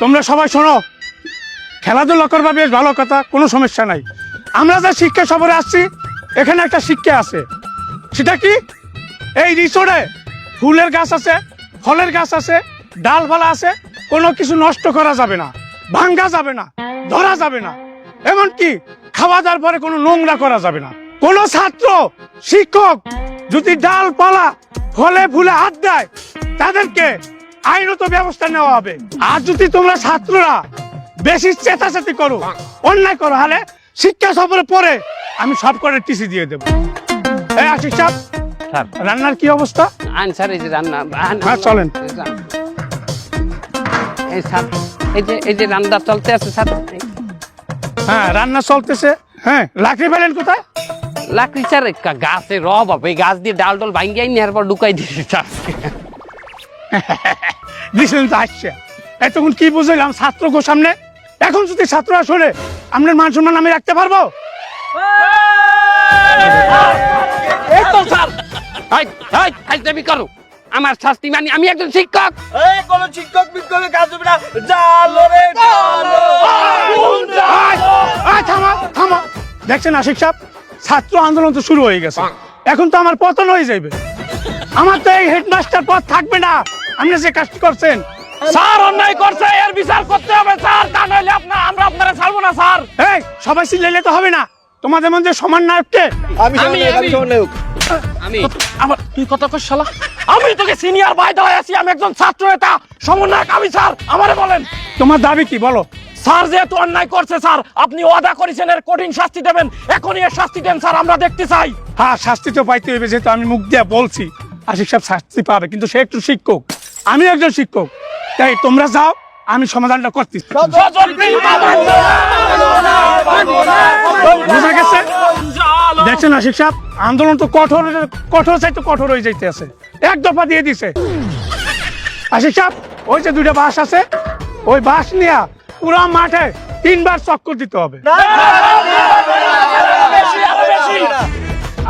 তোমরা সবাই শোনো। খেলাধুলা করবা বেশ ভালো কথা, কোনো সমস্যা নাই। আমরা যে শিক্ষা সফরে আসছি, এখানে একটা শিক্ষা আছে। সেটা কি? এই রিসোর্টে ফুলের গাছ আছে, ফলের গাছ আছে, ডালপালা আছে, কোনো কিছু নষ্ট করা যাবে না, ভাঙ্গা যাবে না, ধরা যাবে না। এমনকি খাওয়া দাওয়ার পরে কোনো নোংরা করা যাবে না। কোনো ছাত্র, শিক্ষক যদি ডালপালা, ফলে ফুলে হাত দেয়, তাদেরকে আইনত ব্যবস্থা নেওয়া হবে। আর যদি তোমরা ছাত্ররা বেশি চেতাচেতি করো, অন্যায় করো হলে শিক্ষা সফরে পরে আমি সব করে টিসি দিয়ে দেবো। আশিস সাহেব স্যার। রান্নার কি অবস্থা? আন স্যার এই যে রান্না হ্যাঁ, চলেন। এই স্যার এই যে এই যে রান্না চলতে আছে স্যার। হ্যাঁ রান্না চলতেছে। হ্যাঁ লাকড়ি পেলেন কোথায়? লাকড়ি স্যার গাছে রব হবে। এই গাছ দিয়ে ডাল ডল ভাঙ্গিয়ে নিয়ে পর ঢুকাই দিয়েছে স্যার। দিছিলেন তো আসছে। এতক্ষণ কি বুঝলাম ছাত্র গো সামনে। এখন যদি ছাত্ররা শোনে আপনার মান সম্মান আমি রাখতে পারব? এই এই করো আমার শাস্তি মানি আমি একজন শিক্ষক। এই কোন শিক্ষক বিক্ষকের কাজ হবে না। জালো রে থামা থামা। দেখছেন আশিক সাহেব? ছাত্র আন্দোলন তো শুরু হয়ে গেছে। এখন তো আমার পতন হয়ে যাবে আমার তো এই হেডমাস্টার পদ থাকবে না। আপনি যে কাজটি করছেন স্যার অন্যায় করছে এর বিচার করতে হবে স্যার। তা নইলে আপনার আমরা আপনারা ছাড়বো না স্যার। এই সবাই সিলেলে তো হবে না। তোমাদের মধ্যে সমান নায়ককে আমি আমি সমন্বয়ক আমি। আমার তুই কত কর শালা? আমি তোকে সিনিয়র ভাই দেওয়া আছি আমি একজন ছাত্র নেতা সমন্বয়ক আমি স্যার। আমারে বলেন। তোমার দাবি কি বলো? স্যার যেহেতু অন্যায় করছে স্যার আপনি ওয়াদা করেছেন এর কঠিন শাস্তি দেবেন। এখনই এর শাস্তি দেন স্যার আমরা দেখতে চাই। হ্যাঁ শাস্তি তো পাইতে হইবে যেহেতু আমি মুখ দিয়ে বলছি। আশিক সাহেব শাস্তি পাবে কিন্তু সে একটু শিক্ষক। আমি একজন শিক্ষক। তাই তোমরা যাও আমি সমাধানটা করতেছি। বোঝা গেছে? দেখছেন আশিক সাহেব আন্দোলন তো কঠোর কঠোর চাইতে কঠোর হয়ে যাইতে আছে এক দফা দিয়ে দিছে আশিক সাহেব ওই যে দুইটা বাস আছে ওই বাস নিয়ে পুরা মাঠে তিনবার চক্কর দিতে হবে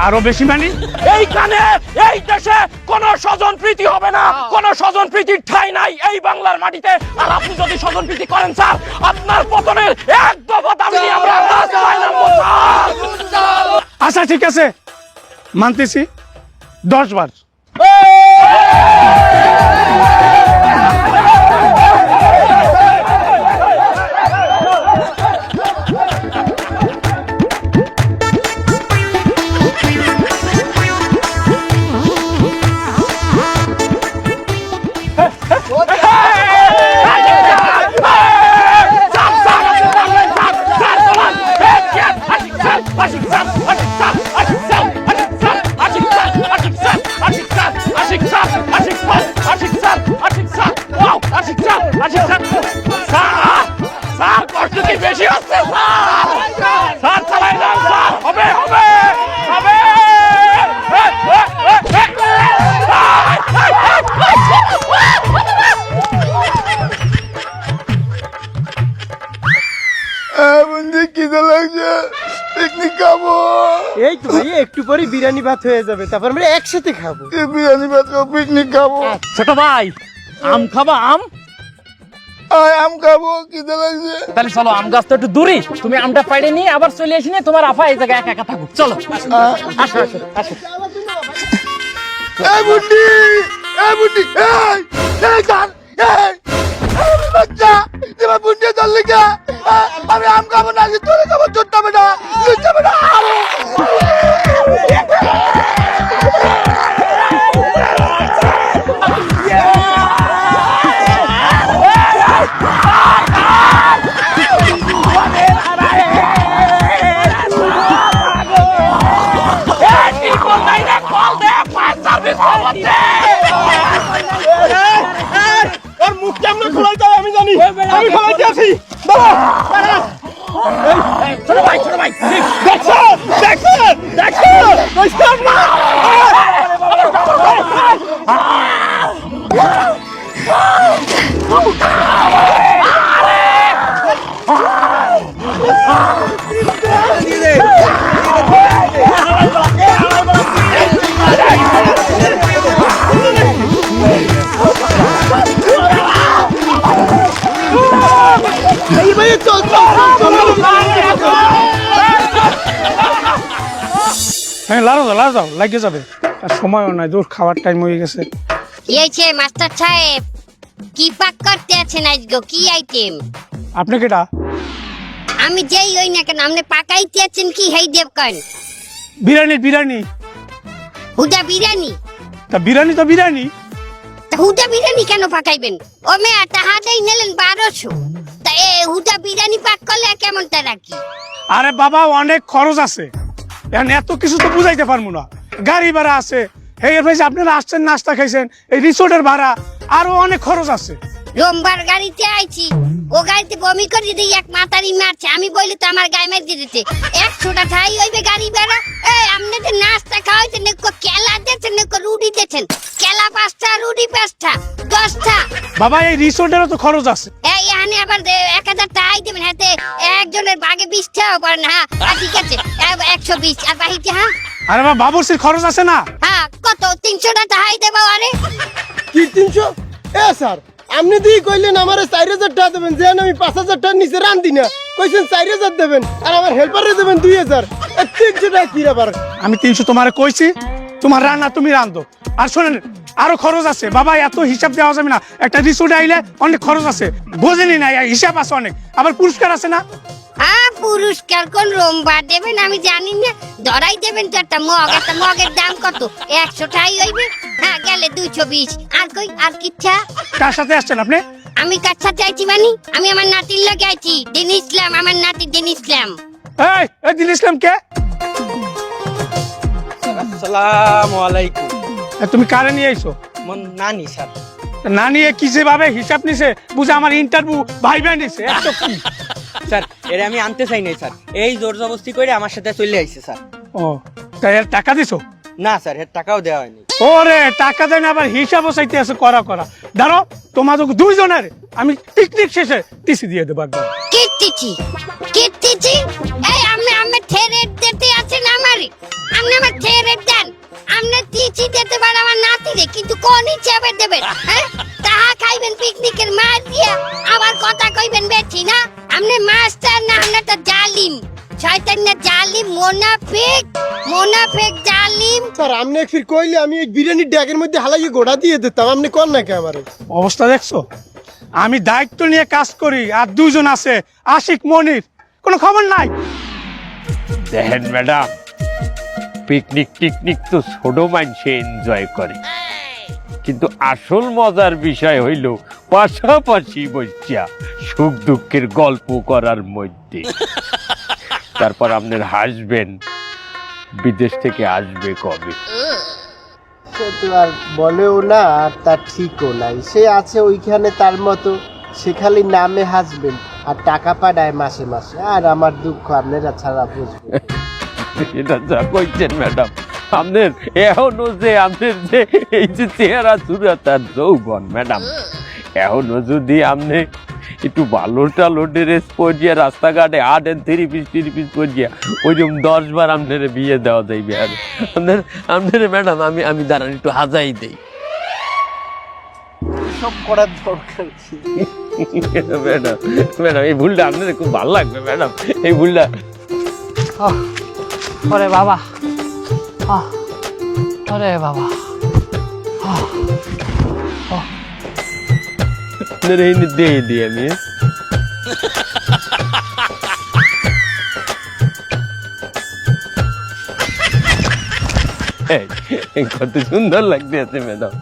আরও বেশি মানি? এইখানে এই দেশে কোন স্বজন প্রীতি হবে না। কোন স্বজন প্রীতির ঠাই নাই। এই বাংলার মাটিতে। আর আপনি যদি স্বজন প্রীতি করেন স্যার আপনার পতনের এক দফা দাবি নিয়ে আমরা আচ্ছা ঠিক আছে। মানতেছি। দশ বার। পরে বিরিয়ানি ভাত হয়ে যাবে তারপর আমরা একসাথে খাব। বিরিয়ানি ভাত খাব পিকনিক খাব। ছোট ভাই আম খাবা আম? আম খাব খিদে লাগছে। তাহলে চলো আম গাছ তো একটু দূরে। তুমি আমটা পাইড়ে নিয়ে আবার চলে আসি তোমার আফা এই জায়গায় একা একা থাকুক। চলো আসো আসো আসো। এই বুদ্ধি এই বুদ্ধি এই এই গান এই। বাচ্চা তোমার বুদ্ধি দল লিখা আমি আম খাব না তোরে খাব চোদ্দ বেটা চোদ্দ তোর আমি জানি আমি বাবা এই ছোট ভাই ছোট ভাই লাড়ো দাও লাড়ো যাবে। আর সময়ও নাই দূর খাওয়ার টাইম হয়ে গেছে। কি হয়েছে মাস্টার সাহেব কি পাক করতে আছেন আজগো? কি আইটেম আপনি কেটা আমি যেই ওই না কেন আপনি পাকাইতে আছেন কি হেই দেব কেন? বিরিয়ানি বিরিয়ানি। হুদা বিরিয়ানি? তা বিরিয়ানি তো বিরিয়ানি। তা হুদা বিরিয়ানি কেন পাকাইবেন? ও মেয়া তাহাদেই নিলেন বারোশো। তা এ হুদা বিরিয়ানি পাক করলে কেমন তা রাখি? আরে বাবা অনেক খরচ আছে। এখন এত কিছু তো বুঝাইতে পারব না। গাড়ি ভাড়া আছে এই ভাই যে আপনারা আসছেন নাস্তা খাইছেন এই রিসোর্টের ভাড়া আরও অনেক খরচ আছে। রোমবার গাড়িতে আইছি ও গাড়িতে বমি করে দিতে এক মাতারি মারছে। আমি বলি তো আমার গায়ে মেরে দিতে। একশোটা ঠাই হইবে গাড়ি বেড়া এই আপনি তো নাস্তা খাওয়াইছেন নেকো কেলা দিয়েছেন নেকো রুটি দিয়েছেন। কেলা পাঁচটা রুটি পাঁচটা দশটা। বাবা এই রিসোর্টেরও তো খরচ আছে। আবার এক হাজার টাকাই দেবেন হাতে একজনের বাগে বিশ টাকা করেন হ্যাঁ ঠিক আছে একশো বিশ আর বাহিতে হ্যাঁ? আরে বাবা খরচ আছে না? হ্যাঁ কত তিনশো টাকাই দেবো আরে? কি তিনশো? এ স্যার আপনি দিয়ে কইলেন আমার চার হাজার টাকা দেবেন যেন আমি পাঁচ হাজার টাকার নিচে রান্ধি না। কইছেন চার হাজার দেবেন আর আমার হেল্পারে দেবেন দুই হাজার। তিনশো টাকা কি ব্যাপার? আমি তিনশো তোমারে কইছি তোমার রান্না তুমি রান্ধো। আর শোনেন আরও খরচ আছে। বাবা এত হিসাব দেওয়া যাবে না। একটা রিসোর্টে আইলে অনেক খরচ আছে। বোঝেনি না হিসাব আছে অনেক। আবার পুরস্কার আছে না? হ্যাঁ পুরস্কার কোন রোমবার দেবেন? আমি জানি না। ধরাই দেবেন তো একটা মগ। একটা মগের দাম কত? একশো টাই হইবে? হ্যাঁ গেলে দুইশো বিশ। আর কই আর কিচ্ছা? কার সাথে আসছেন আপনি? আমি কাচ্ছা চাইছি মানে? আমি আমার নাতির লগে আইছি। দিন ইসলাম আমার নাতি দিন ইসলাম। এই এই দিল ইসলাম কে? আসসালামু আলাইকুম। তুমি কারে নিয়ে আইছো? মন নানি স্যার। না নিয়ে কি যেভাবে হিসাব নিছে বুঝে আমার ইন্টারভিউ ভাইবা নিছে এত কি? স্যার এর আমি আনতে চাই নাই স্যার। এই জোর জবস্তি করে আমার সাথে চলে আইছে স্যার। ও তাই এর টাকা দিছো? না স্যার এর টাকাও দেওয়া হয়নি। ওরে টাকা দেন আবার হিসাবও চাইতে আছে করা করা। দাঁড়ো তোমাদের দুইজনের আমি পিকনিক শেষে টিসি দিয়ে দেবো একবার। কীর্তিছি কীর্তিছি এই আমি আমি থেরেট দিতে আছেন আমারে। আপনি আমার থেরেট দেন। আপনি তিচি দিতে পারেন আমার নাতিরে কিন্তু কোন হিসাবে দেবেন হ্যাঁ? তাহা খাইবেন পিকনিকের মাছ দিয়া আবার কথা কইবেন বেশি না? আপনি মাস্টার না আপনি তো জালিম। শয়তান না জালিম মোনাফিক মোনাফিক জালিম। স্যার আপনি ফির কইলে আমি এই বিরিয়ানির ড্যাগের মধ্যে হালাইয়ে গোড়া দিয়ে দিতাম আপনি কর না কে আমারে? অবস্থা দেখছ? আমি দায়িত্ব নিয়ে কাজ করি আর দুজন আছে আশিক মনির। কোনো খবর নাই? দেখেন ম্যাডাম পিকনিক টিকনিক তো ছোট মানুষে এনজয় করে। কিন্তু আসল মজার বিষয় হইল পাশাপাশি বসিয়া সুখ দুঃখের গল্প করার মধ্যে। তারপর আপনার হাসবেন বিদেশ থেকে আসবে কবে? সে তো আর বলেও না, আর তার ঠিকও নাই। সে আছে ওইখানে তার মতো, সে খালি নামে হাসবেন আর টাকা পাঠায় মাসে মাসে। আর আমার দুঃখ আপনারা ছাড়া বুঝবেন এটা যা কইছেন ম্যাডাম আপনার এখনও যে আপনার যে এই যে চেহারা চূড়া তার যৌবন ম্যাডাম এখনও যদি আপনি একটু ভালো টালো ড্রেস পরিয়ে রাস্তাঘাটে হাঁটেন থ্রি পিস থ্রি পিস পরিয়ে ওইরকম দশ বার আপনার বিয়ে দেওয়া যাইবে। আর আপনার আপনার ম্যাডাম আমি আমি দাঁড়ান একটু হাজাই দেই। সব করার দরকার ম্যাডাম ম্যাডাম এই ভুলটা আপনার খুব ভালো লাগবে ম্যাডাম এই ভুলটা ওরে বাবা। ওরে বাবা। আপনার এই দিয়ে দিই আমি এই, কত সুন্দর লাগতেছে ম্যাডাম।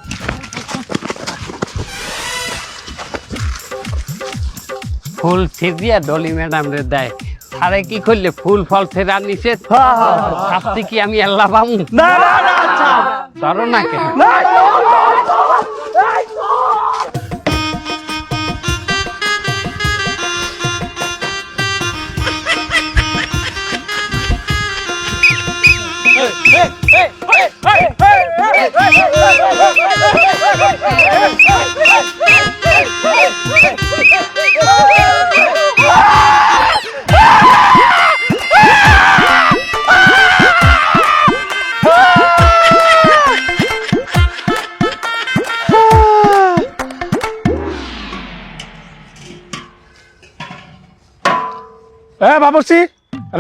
ফুল ছিজিয়া ডলি ম্যাডাম রে দেয়। সারে কি করলে ফুল ফল ছেড়া নিষেধ শাস্তি কি আমি আল্লাহ পামু না না না ধরো না কেন এই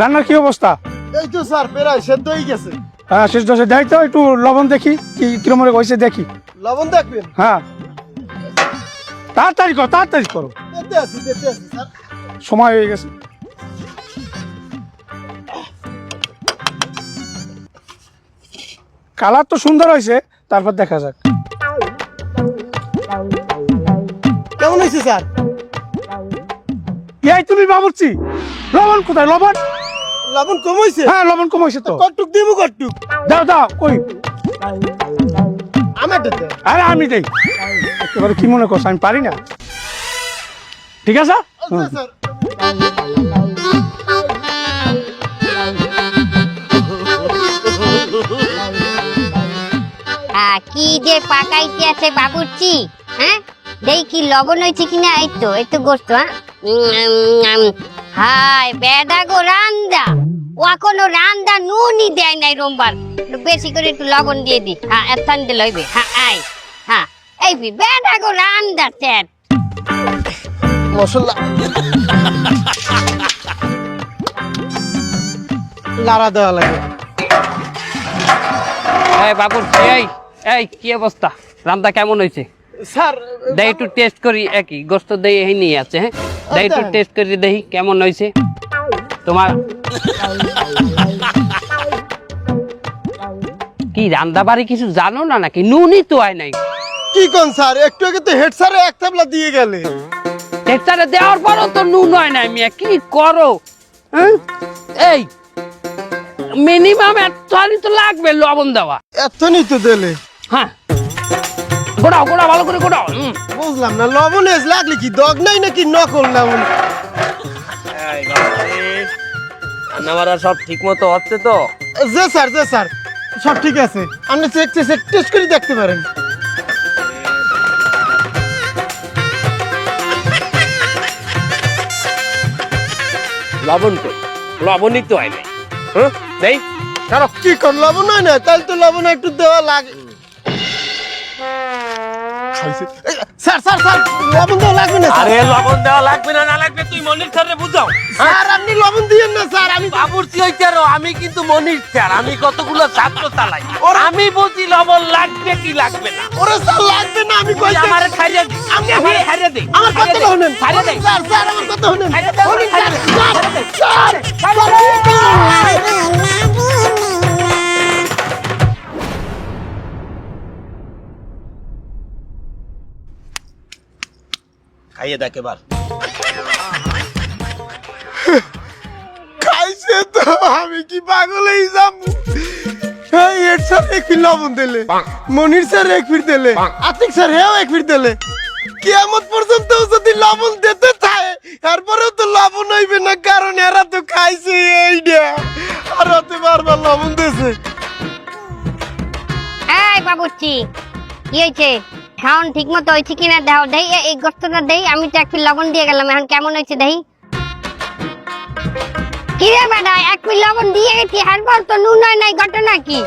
রান্নার কি অবস্থা? এই তো স্যার প্রায় সেদ্ধ হয়ে গেছে। হ্যাঁ শেষ দশে দেখ তো একটু লবণ দেখি কি কিরম হয়েছে দেখি। লবণ দেখবেন? হ্যাঁ। তাড়াতাড়ি করো তাড়াতাড়ি করো। সময় হয়ে গেছে। কালার তো সুন্দর হয়েছে তারপর দেখা যাক। কেমন হয়েছে স্যার? এই তুমি বাবুর্চি লবণ কোথায়? লবণ? লবণ কম হয়েছে হ্যাঁ লবণ কম হয়েছে তো। কটুক দিমু কটুক দাও দাও কই? আমার আরে আমি দেই। একেবারে কি মনে করছ আমি পারি না? ঠিক আছে? আহ, কি যে পাকাইতে আছে বাবুর্চি হ্যাঁ? দেখি লবণ হয়েছে কিনা এই তো এই তো গোস্ত হ্যাঁ? হাই বেডা গো রান্দা। ও এখনও রান্দা নুনই দেয় নাই রোমবার একটু বেশি করে একটু লবণ দিয়ে দি। হ্যাঁ এথান দিলে হইবে হ্যাঁ আই হ্যাঁ এই বি বেডা গো রান্দা স্যার মশলা। লাড়া দেওয়া লাগে। এই বাবুর এই এই কি অবস্থা? রান্দা কেমন হয়েছে? স্যার দেই একটু টেস্ট করি একই গোস্ত দেই এই নিয়ে আছে হ্যাঁ? দেই একটু টেস্ট করি দেখি কেমন হয়েছে তোমার কি রান্না বাড়ি কিছু জানো না নাকি? নুনই তো হয় নাই। কি কোন স্যার? একটু আগে তো হেড স্যার এক থাবলা দিয়ে গেলে। টেক্সারে দেওয়ার পরও তো নুন হয় নাই মিয়া। কি করো? হ্যাঁ? এই মিনিমাম একটু তো লাগবে লবণ দেওয়া। এতনি তো দিলে। হ্যাঁ। গোড়াও গোড়াও ভালো করে হুম। বুঝলাম না লবণ এস লাগলে কি দগ নাই নাকি নকল লবণ রান্নাবাড়া সব ঠিক মতো হচ্ছে তো? যে স্যার যে স্যার সব ঠিক আছে। আপনি চেক চেক টেস্ট করে দেখতে পারেন। লবণ কই লবণই তো হয় নাই। হ্যাঁ কারণ কি কোন লবণ হয় না? তাহলে তো লবণ একটু দেওয়া লাগে। খাইছে। স্যার স্যার স্যার লবণ দেওয়া লাগবে না আরে লবণ দেওয়া লাগবে না না লাগবে তুই মনির স্যারে বুঝাও স্যার আপনি লবণ দিয়েন না স্যার আমি বাবুর্চি হইতে আরও আমি কিন্তু মনির স্যার আমি কতগুলো ছাত্র চালাই আমি বুঝি লবণ লাগবে কি লাগবে না ওরে স্যার লাগবে না আমি কইছি আমারে খাইয়ে দে আমি আমারে খাইয়ে দে আমার কথা শুনেন খাইয়ে দে স্যার স্যার আমার খাইয়ে স্যার স্যার স্যার খাইয়ে দেখ এবার। খাইছে তো আমি কি পাগল হয়ে যাব এই এর স্যার এক ফির লবণ দিলে মনির স্যার এক ফির দিলে আতিক স্যার হেও এক ফির দিলে। কিয়ামত পর্যন্ত যদি লবণ দিতে থাকে তারপরেও তো লবণ হইবে না কারণ এরা তো খাইছে এইটা আর হতে বারবার লবণ দিয়েছে এই বাবুর্চি কি হয়েছে খাওন ঠিক মতো হয়েছে কিনা দাও দেই এই গোস্তটা দেই আমি তো এক পিস লবণ দিয়ে গেলাম এখন কেমন হয়েছে দেই? কি রে বেটা এক পিস লবণ দিয়ে গেছি হারবার তো নুন হয় নাই ঘটনা কি?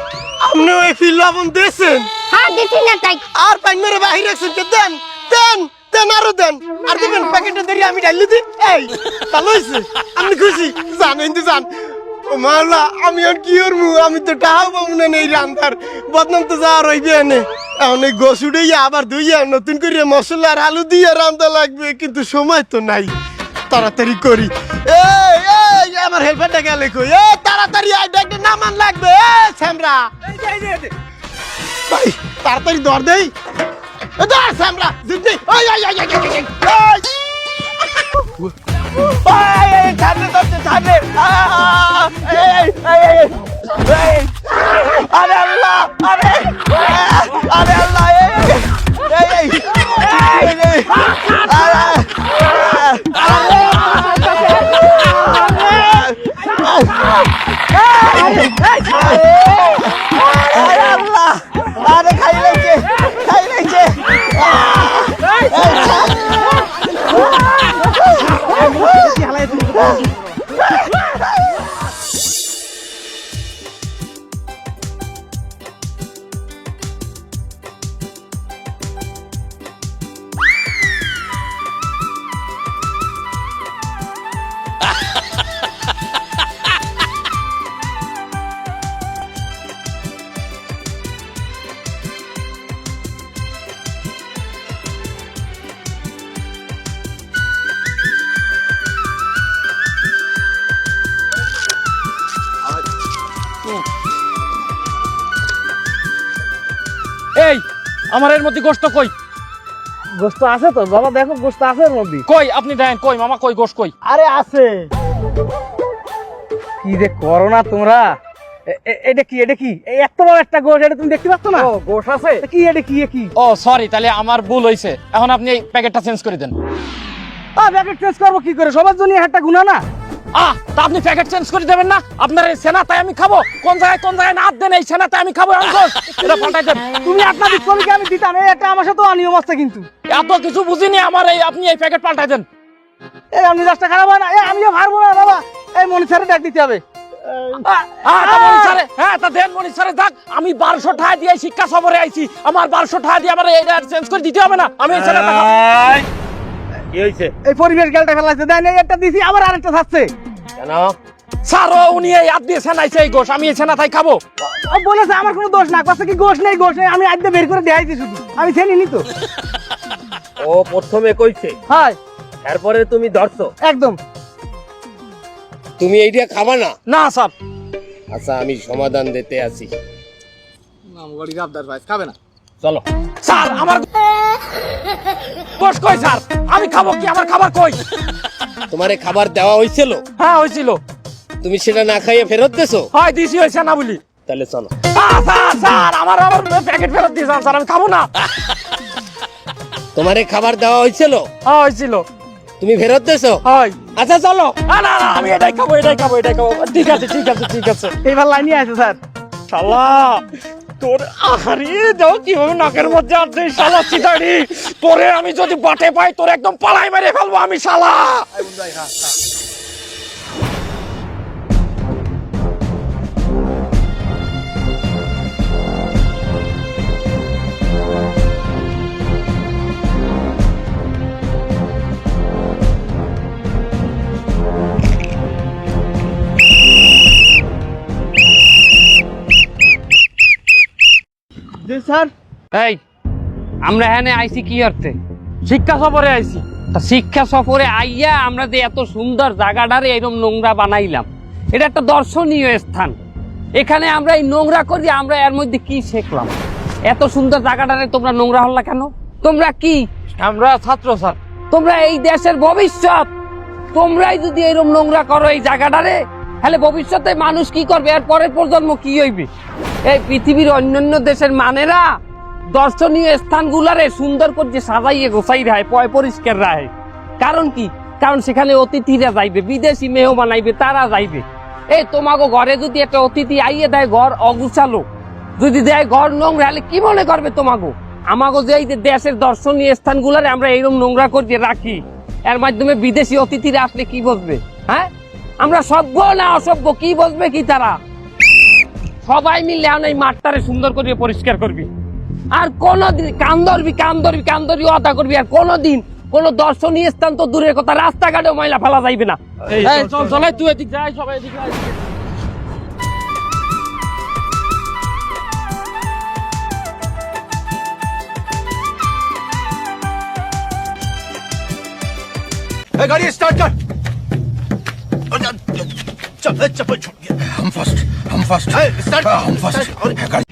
ফির লবণ দিয়েছেন? হ্যাঁ দিছি না তাই। আর পাইন মেরে বাহির রাখছেন কে? দেন দেন দেন আরও দেন। আর দিবেন প্যাকেটে ধরে আমি দিন এই ভালো হয়েছে আপনি খুশি? জানেন তো জান। মাওলা আমি আর কি করব? আমি তো টাহাও পাবো না এই রান্নার বদনাম তো যা রইবে এনে। এখন এই গোসুড়ে আবার ধুইয়া নতুন করে মশলা আর আলু দিয়ে রান্না লাগবে কিন্তু সময় তো নাই। তাড়াতাড়ি করি। এই এই আমার হেল্পারটা গেলে কই? এ তাড়াতাড়ি আই ডাকতে নামান লাগবে। এ স্যামরা ভাই তাড়াতাড়ি দর দেই। এ দর স্যামরা জিদ্দি ওই ওই ওই ওই ওই, ওই, ওই ওই এই ছাড়লে ধরছে ছাড়লে আ, এই এই এই, এই আরে আল্লাহ আরে আরে আল্লাহ এই এই এই এই এই আরে আরে আল্লাহ আরে খাই লাইছে খাই লাইছে Kamu sih. আমার এর মধ্যে গোস্ত কই? গোস্ত আছে তো বাবা দেখো গোস্ত আছে এর মধ্যে। কই? আপনি দেন কই? মামা কই গোস্ত কই? আরে আছে। কি যে করো না তোমরা? এটা কি এটা কি? এই এত বড় একটা গোশ এটা তুমি দেখতে পাচ্ছ না? ও গোশ আছে। কি এটা কি কি? ও সরি তাহলে আমার ভুল হইছে। এখন আপনি এই প্যাকেটটা চেঞ্জ করে দেন। আ প্যাকেট চেঞ্জ করব কি করে? সবার জন্য একটা গুণা না? আহ তা আপনি প্যাকেট চেঞ্জ করে দেবেন না আপনার এই সেনা তাই আমি খাব কোন জায়গায় কোন জায়গায় না দেন এই সেনা তাই আমি খাব অঙ্কস এটা পাল্টাই দেন তুমি আপনাদের শ্রমিককে আমি দিতাম এই একটা আমার সাথে অনিয়ম আছে কিন্তু এত কিছু বুঝিনি আমার এই আপনি এই প্যাকেট পাল্টাই দেন এই আমি রাস্তা খারাপ হয় না এই আমিও পারব না বাবা এই মনে ডাক দিতে হবে হ্যাঁ হ্যাঁ আমি বারোশো টাকা দিয়ে শিক্ষা সফরে আইছি আমার বারোশো টাকা দিয়ে আমার এটা চেঞ্জ করে দিতে হবে না আমি এই পরিবেশ গেলটা ফেলাইছে দেন একটা দিছি আবার আরেকটা থাকছে কেন? স্যার উনি এই হাত দিয়ে সেনাইছে এই গোশ আমি এই সেনা তাই খাব। ও বলেছে আমার কোনো দোষ না। কথা কি গোশ নেই গোশ নেই। আমি আজকে বের করে দেখাইছি শুধু। আমি চিনি তো। ও প্রথমে কইছে হয়। তারপরে তুমি ধরছো? একদম। তুমি এইটা খাবা না? না স্যার। আচ্ছা আমি সমাধান দিতে আছি। চলো। স্যার আমার গোশ কই স্যার? আমি খাব কি? আমার খাবার কই? তোমারে খাবার দেওয়া হয়েছিল হ্যাঁ হয়েছিল তুমি সেটা না খাইয়ে ফেরত দেছো? হয় দিছি হয়েছে না বলি। তাহলে চলো। স্যার স্যার আমার আমার প্যাকেট ফেরত দিয়ে যান, স্যার আমি খাব না। তোমারে খাবার দেওয়া হয়েছিল হ্যাঁ হয়েছিল তুমি ফেরত দেছো? হয়। আচ্ছা চলো। না না না আমি এটাই খাব এটাই খাব এটাই খাব। ঠিক আছে ঠিক আছে ঠিক আছে। এইবার লাইনে আছে স্যার। শালা। তোর আহারি যাও কীভাবে নাকের মধ্যে আছে শালা চিতাড়ি তোরে আমি যদি বাটে পাই, তোর একদম পালাই মেরে ফেলব আমি, শালা। স্যার। এই আমরা এখানে আইছি কি অর্থে? শিক্ষা সফরে আইছি। তা শিক্ষা সফরে আইয়া আমরা যে এত সুন্দর জায়গাটারে এরকম নোংরা বানাইলাম এটা একটা দর্শনীয় স্থান। এখানে আমরা এই নোংরা করি আমরা এর মধ্যে কি শিখলাম? এত সুন্দর জায়গাটারে তোমরা নোংরা হল্লা কেন? তোমরা কি? আমরা ছাত্র স্যার। তোমরা এই দেশের ভবিষ্যৎ। তোমরাই যদি এরকম নোংরা করো এই জায়গাটারে তাহলে ভবিষ্যতে মানুষ কি করবে? এর পরের প্রজন্ম কি হইবে? এই পৃথিবীর অন্যান্য দেশের মানেরা দর্শনীয় স্থানগুলারে সুন্দর করে সাজাইয়ে গোসাই রায়, পয় পরিষ্কার রায়। কারণ কি? কারণ সেখানে অতিথিরা যাইবে, বিদেশি মেহ বানাইবে তারা যাইবে। এই তোমাকে ঘরে যদি একটা অতিথি আইয়ে দেয় ঘর অগুছালো, যদি দেয় ঘর নোংরা হলে কি মনে করবে তোমাকে আমাকে যে এই যে দেশের দর্শনীয় স্থানগুলারে আমরা এইরকম নোংরা করে রাখি, এর মাধ্যমে বিদেশি অতিথিরা আসলে কি বসবে? হ্যাঁ? আমরা সভ্য না অসভ্য, কি বসবে কি তারা? সবাই মিলে এখন এই মাঠটারে সুন্দর করে পরিষ্কার করবি। আর কোনোদিন কান ধরবি কান ধরবি কান ধরবি করবি আর কোনোদিন কোন দর্শনীয় স্থান তো দূরের কথা রাস্তাঘাটেও ময়লা ফেলা যাইবে না। গাড়ি স্টার্ট কর। चप्पल चप्पल छोड़ गया हम फ़र्स्ट हम फ़र्स्ट। हाँ, हम फ़र्स्ट।